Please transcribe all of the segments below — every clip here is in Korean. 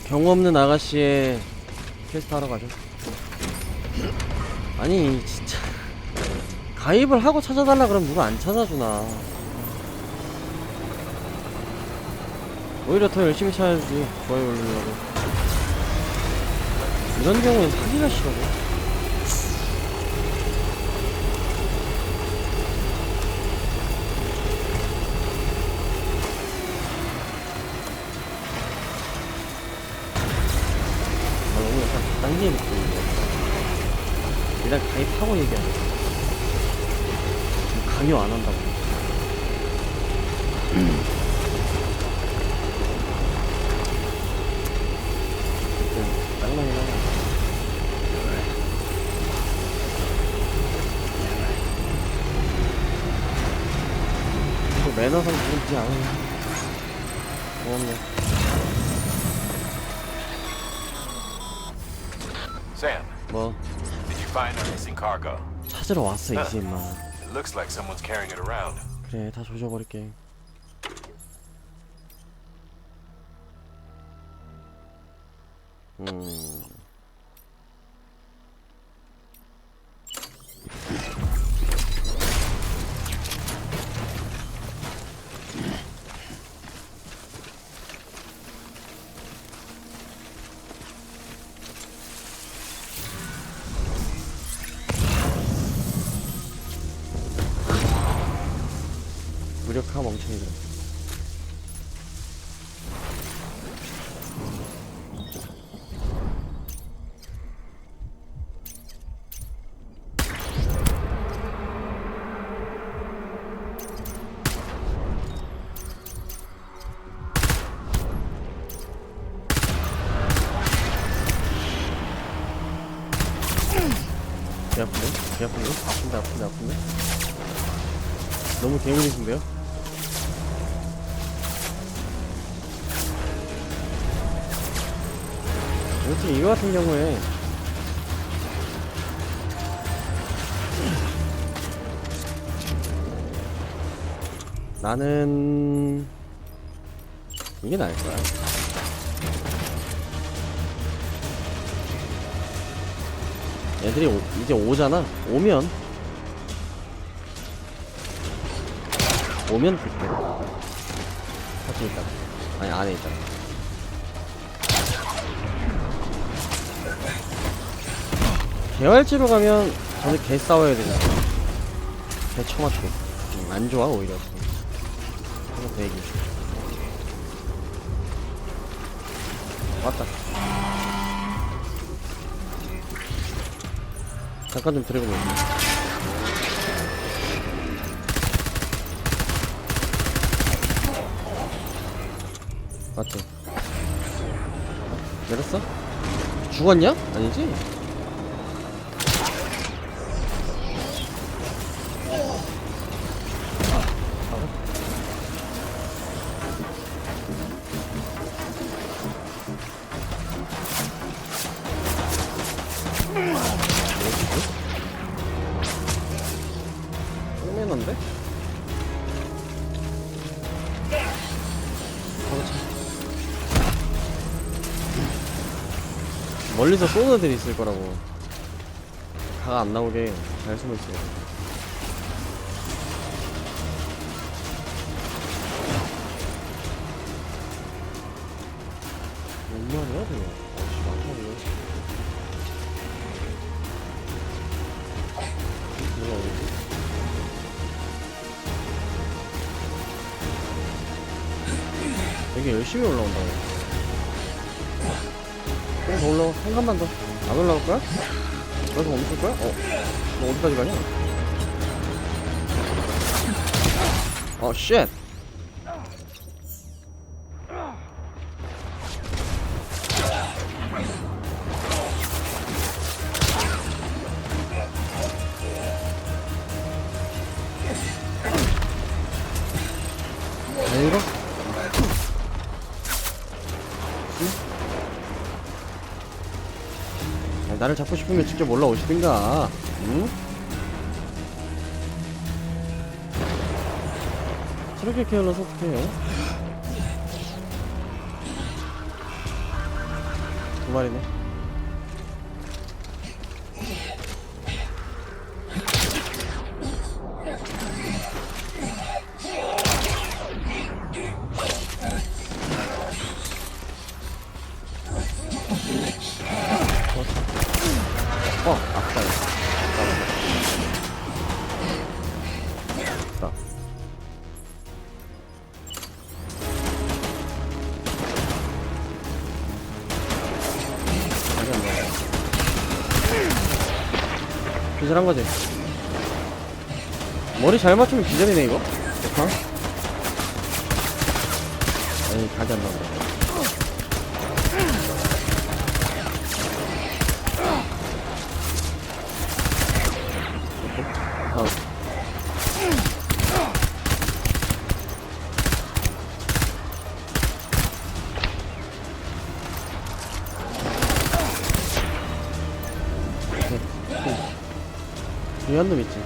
경우 없는 아가씨의 퀘스트 하러 가죠. 아니 진짜 가입을 하고 찾아달라 그러면 누가 안 찾아주나. 오히려 더 열심히 찾아주지. 좋아요 올리려고. 이런 경우엔 사기가 싫어요. 아, 너무 약간 단계 느낌이네. 일단 가입하고 얘기하는 거. 강요 안 한다고. 하네. 또 매너상 부르지 않아요. 고맙네. Sam, 뭐, find our missing cargo? 찾으러 왔어, 이제 임마. It looks like someone's carrying it around. 그래 다 조져버릴게 음 배 아픈데? 배 아픈데? 아픈데 아픈데 아픈데? 너무 개물이신데요? 어떻게 이거 같은 경우에 나는 이게 나을 거야. 애들이 오- 이제 오잖아. 오면 오면 그때 사진 있다. 아니 안에 있다. 개활지로 가면 저는 개 싸워야 되잖아. 개 처맞게. 음, 안 좋아 오히려. 그래서 대기. 왔다. 잠깐 좀 들어보고 있네. 맞죠? 내렸어? 죽었냐? 아니지? 멀리서 쏘는 애들이 있을 거라고. 각 안 나오게 잘 숨어. 뭔 말이야 그거 아씨 많다고 뭐가 어디지? 되게 열심히 올라온다고 조금 더 올라가 한 칸만 더 안 올라갈 거야? 여기서 멈출 거야? 어? 너 어디까지 가냐? 어, 쉣! 아니, 나를 잡고 싶으면 직접 올라오시든가. 응? 저렇게 케어를 어떻게 해요? 마리네. 기절한 거지. 머리 잘 맞추면 기절이네 이거. 좋다. 에이 각이 안 나온다. 중요한 놈 있지.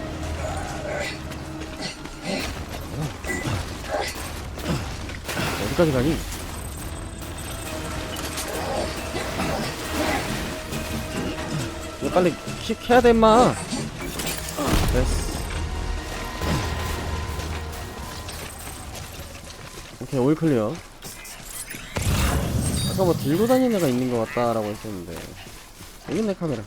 어디까지 가니? 이거 빨리 킥 해야 돼, 임마. 됐어. 오케이, 올 클리어. 아까 뭐 들고 다니는 애가 있는 것 같다라고 했었는데. 여기 있네, 카메라.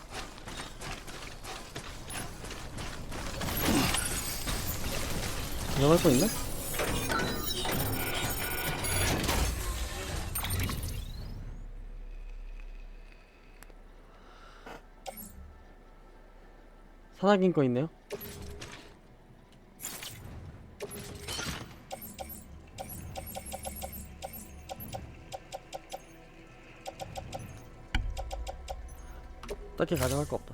들어갈 거 있나? 산악인 거 있네요. 딱히 가져갈 거 없다.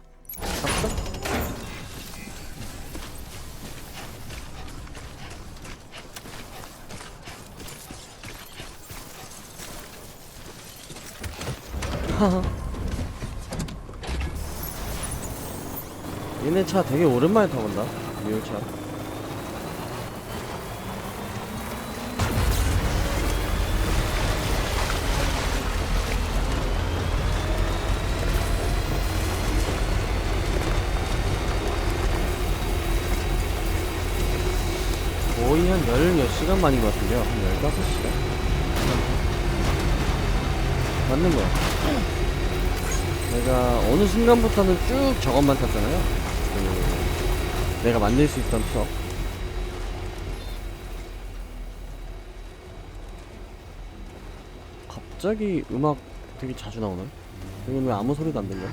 얘네 차 되게 오랜만에 타본다. 리얼차. 거의 한 열몇 시간 만인 것 같은데요. 한 열다섯 시간? 맞는 거야. 내가 어느 순간부터는 쭉 저것만 탔잖아요. 그 내가 만들 수 있던 트럭. 갑자기 음악 되게 자주 나오네. 여기 왜 아무 소리도 안 들려?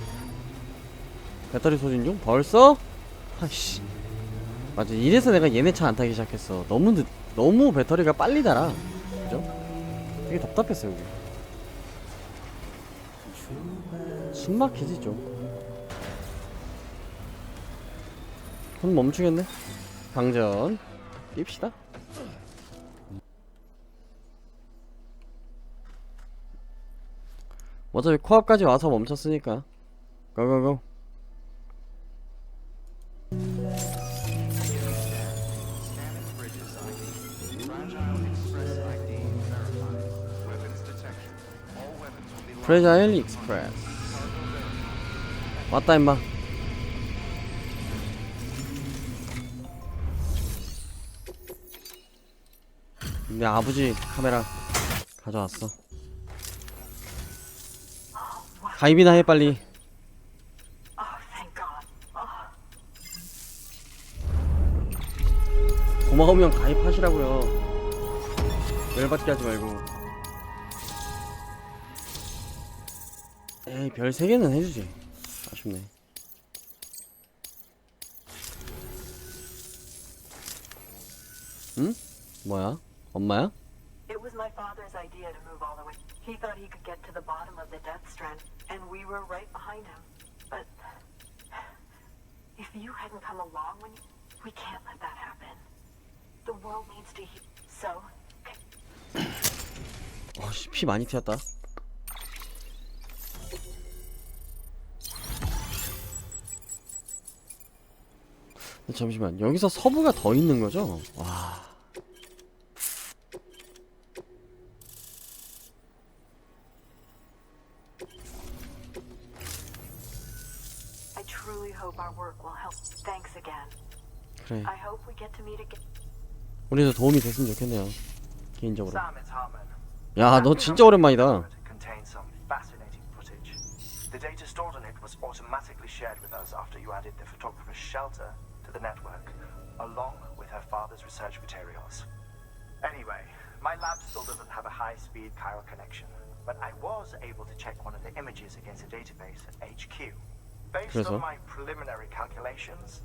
배터리 소진 중? 벌써? 아이씨. 맞아. 이래서 내가 얘네 차 안 타기 시작했어. 너무 늦, 너무 배터리가 빨리 달아. 그죠? 되게 답답했어 여기. 숨 막히지 좀. 그럼 멈추겠네. 방전. 띄웁시다. 어차피 코앞까지 와서 멈췄으니까. 고고고. 프레자일 익스프레스 왔다 임마. 내 아버지 카메라 가져왔어. 가입이나 해 빨리. 고마우면 가입하시라고요. 열받게 하지 말고 에이 별 3개는 해주지 아쉽네 응? 뭐야? 엄마야? It was my father's idea to move all the way. He thought he could get to the bottom of the Death Strand, and we were right behind him. But if you hadn't come along when we can't let that happen. The world needs to heal. So, 어씨 피 많이 튀었다 잠시만. 여기서 서브가 더 있는 거죠? 와. 그래. 우리도 도움이 됐으면 좋겠네요. 개인적으로. 야 너 진짜 오랜만이다. you added the photographer's shelter to the network, along with her father's research materials. Anyway, my lab still doesn't have a high-speed chiral connection, but I was able to check one of the images against a database at HQ. Based 그래서? on my preliminary calculations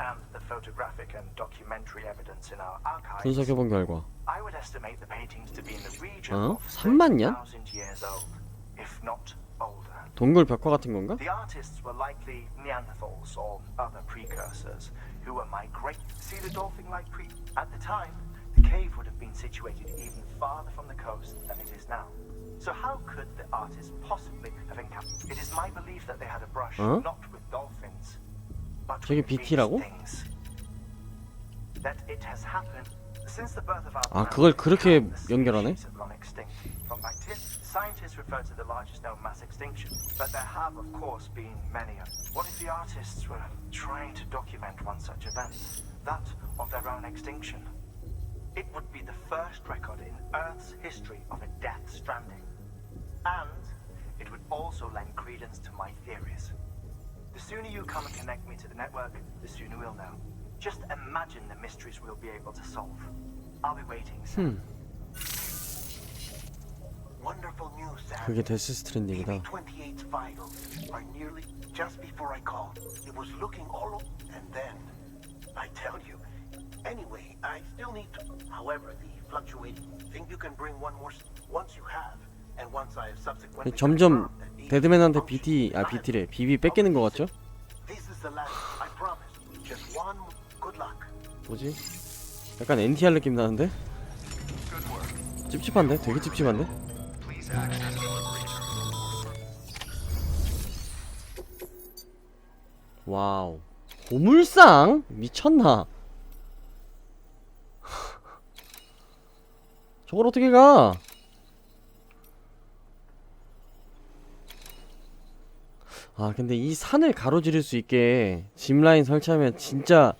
and the photographic and documentary evidence in our archives, 분석해본 결과 I would estimate the paintings to be in the region 어? of 3만 년? 30,000 years old, if not older. 동굴 벽화 같은 건가? The artists were likely Neanderthals or other precursors who were migrate. See the dolphin-like pre. At the time, the cave would have been situated even farther from the coast than it is now. So how could the artists possibly have encountered? It is my belief that they had a brush 어? not with dolphins, but 저게 with these BT라고? things. That it has happened since the birth of our 아, planet, 그걸 그렇게 countless 연결하네? species have gone extinct. From bacteria, scientists refer to the largest known mass extinction, but there have, of course, been many. What if the artists were trying to document one such event, that of their own extinction? It would be the first record in Earth's history of a death stranding, and it would also lend credence to my theories. The sooner you come and connect me to the network, the sooner we'll know. Just imagine the mysteries we'll be able to solve. I'll be waiting. Sam. 그게 데스 스트랜딩이다 TV-28's vitals are nearly just before I called. It was looking all o- and then I tell you. Anyway, I still need to. However, the fluctuating. Think you can bring one more s- once you have, and once I have subsequently. 점점 데드맨한테 BT 아 BT래 BB 뺏기는 거 같죠? This is the last. I promise. Just one. more. Good luck. 뭐지? 약간 NTR 느낌 나는데? 찝찝한데? 되게 찝찝한데? 와우 고물상? 미쳤나? 저걸 어떻게 가? 아 근데 이 산을 가로지를 수 있게 짚라인 설치하면 진짜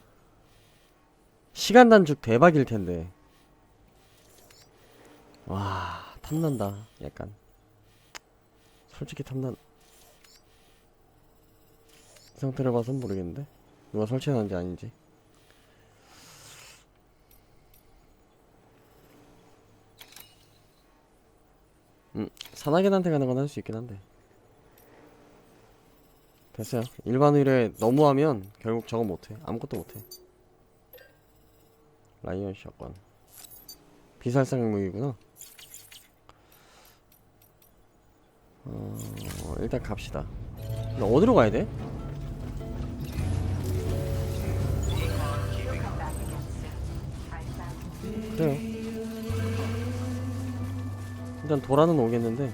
시간 단축 대박일 텐데. 와, 탐난다. 약간. 솔직히 탐난. 이 상태를 봐선 모르겠는데. 누가 설치해놨는지 아닌지. 음, 산악인한테 가는 건 할 수 있긴 한데. 됐어요. 일반 의뢰 너무 하면 결국 저거 못해. 아무것도 못해. 라이언 샷건 비살상 무기구나 어, 일단 갑시다 어디로 가야 돼? 그래요 일단 돌아는 오겠는데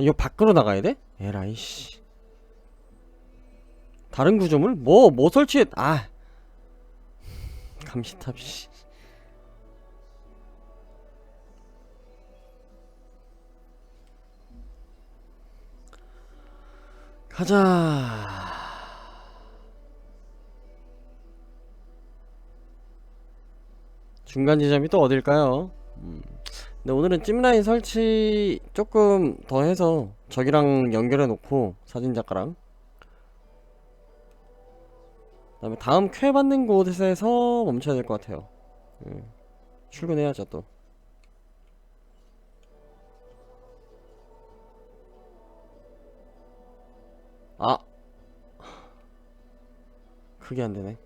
이거 밖으로 나가야 돼? 에라이 씨 다른 구조물? 뭐, 뭐 설치해 아 감시탑 씨 가자 중간 지점이 또 어딜까요? 음. 근데 오늘은 찜라인 설치 조금 더 해서 저기랑 연결해 놓고 사진 작가랑 그 다음에 다음 쾌 받는 곳에서 멈춰야 될 것 같아요. 예. 출근해야죠 또. 아 그게 안 되네.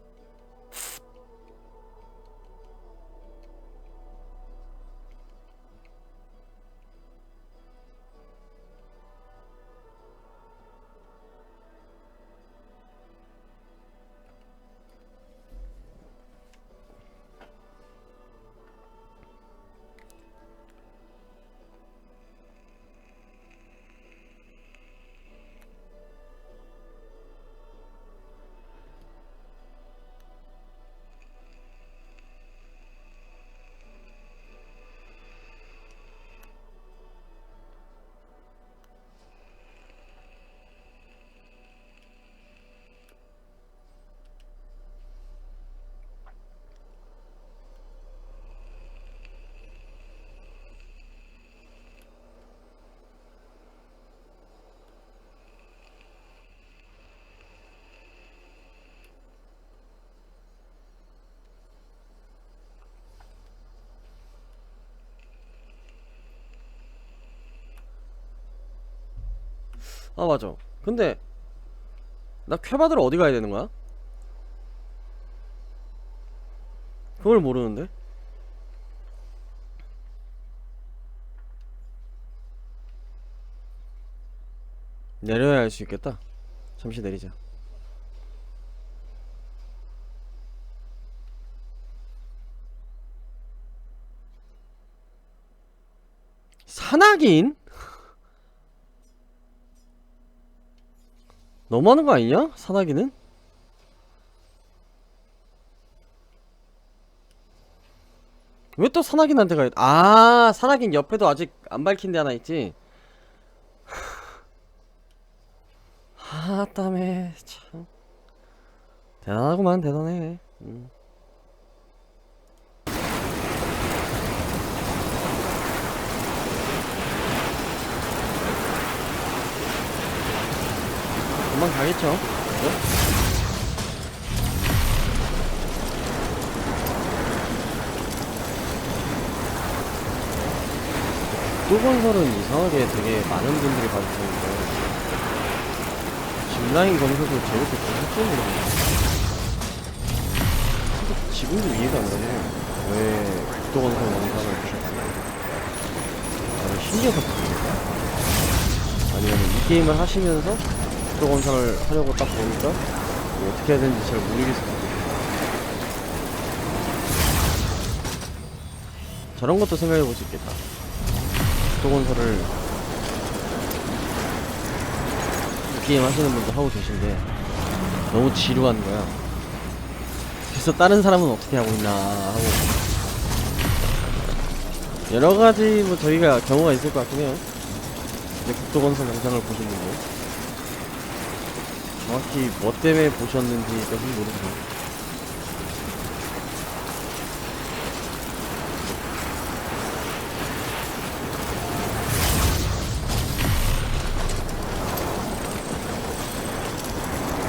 아 맞아 근데 나 쾌받으러 어디 가야 되는 거야? 그걸 모르는데 내려야 할 수 있겠다 잠시 내리자 산악인? 너무하는 거 아니냐? 산악인은? 왜또 산악인한테 가야 아 산악인 옆에도 아직 안 밝힌 데 하나 있지 아 땀에 참 대단하구만 대단해 음. 금방 가겠죠? 그죠? 또건설은 이상하게 되게 많은 분들이 봐주시는데 짚라인 건설도 제로도 계속 모르겠네 지금도 이해가 안 가네. 왜 국도건설 영상을 보셨어요 나는 신기해서 봤습니다 아니면 이 게임을 하시면서 국도건설을 하려고 딱 보니까 뭐 어떻게 해야 되는지 잘 모르겠어요. 저런 것도 생각해 볼 수 있겠다. 국도건설을 이 게임 하시는 분도 하고 계신데 너무 지루한 거야. 그래서 다른 사람은 어떻게 하고 있나 하고. 여러 가지 뭐 저희가 경우가 있을 것 같긴 해요. 국도건설 영상을 보신 분들 정확히 뭐 때문에 보셨는지까지는 모르겠어요.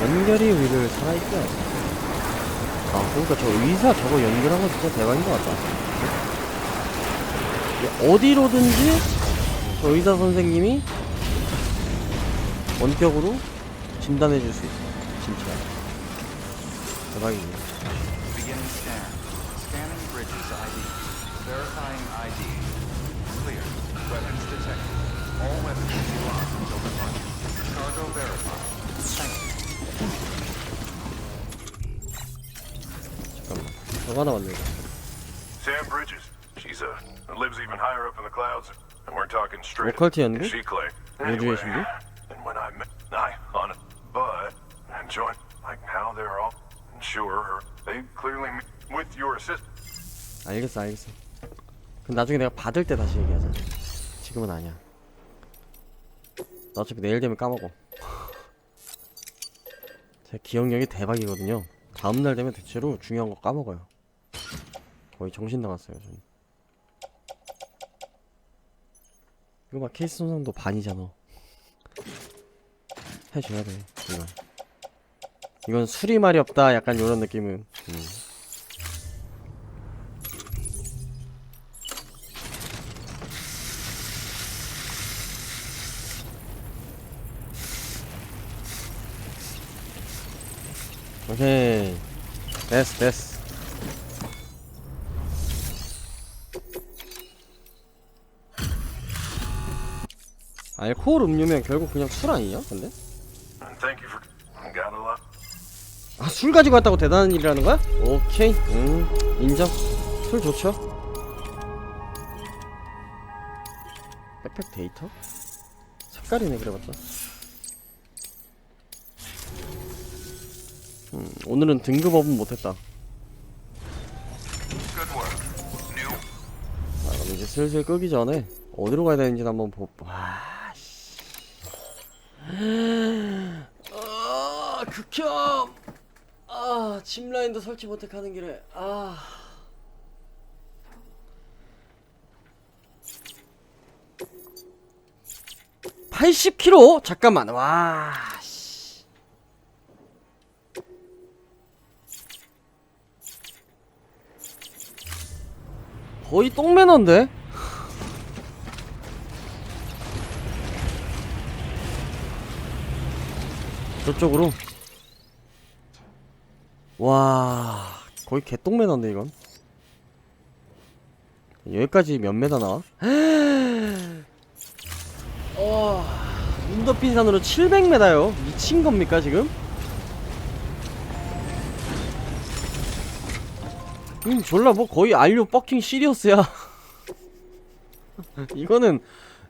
연결이 우리를 살아있게 하지 아 그러니까 저 의사 저거 연결한 거 진짜 대박인 것 같다. 어디로든지 저 의사 선생님이 원격으로 진단해 줄 수 있어 진짜 대박이네 Beginning scan. Scanning bridges ID. Verifying ID. Clear. Weapons detected. All weapons will be locked until departure. Cargo verified. Thank you. 잠깐만 저거 하나 왔네 Sam Bridges. She's uh lives even higher up in the clouds, and we're talking straight. 오컬트 연구? Is she Clay? 우주의 신비? and when I met, I on it, but joined like now they're all sure they clearly with your assist. 알겠어 알겠어. 그럼 나중에 내가 받을 때 다시 얘기하자. 지금은 아니야. 나 어차피 내일 되면 까먹어. 제 기억력이 대박이거든요. 다음날 되면 대체로 중요한 거 까먹어요. 거의 정신 나갔어요 저는. 이거 막 케이스 손상도 반이잖아. 해줘야 돼 이건 이건 술이 말이 없다. 약간 요런 느낌은. 음. 오케이. 됐어 됐어. 알코올 음료면 결국 그냥 술 아니냐 근데? And thank you for got a lot. 아 술 가지고 왔다고 대단한 일이라는 거야? 오케이 음 인정 술 좋죠 백팩 데이터? 색깔이네 그래봤자 음 오늘은 등급업은 못했다. 아 그럼 이제 슬슬 끄기 전에 어디로 가야 되는지 한번 보. 와 씨. 아 극혐. 아 짚 라인도 설치 못해 가는 길에 아. (80km) 잠깐만 와 씨. 거의 똥매너인데? 저쪽으로 와 거의 개똥매너인데 이건. 여기까지 몇 메다 나와? 어, 인더핀 산으로 700m요? 미친 겁니까 지금? 음 졸라 뭐 거의 알류 버킹 시리어스야. 이거는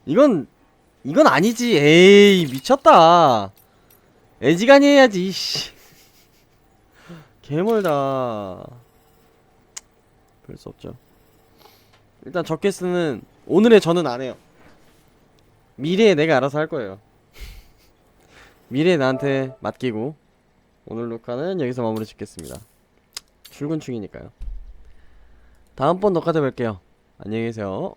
이건 이건 아니지. 에이 미쳤다. 애지간히 해야지 씨 개멀다. 별 수 없죠. 일단 적게스는 오늘의 저는 안 해요. 미래에 내가 알아서 할 거예요. 미래에 나한테 맡기고 오늘 녹화는 여기서 마무리 짓겠습니다. 출근 중이니까요. 다음번 녹화 때 뵐게요. 안녕히 계세요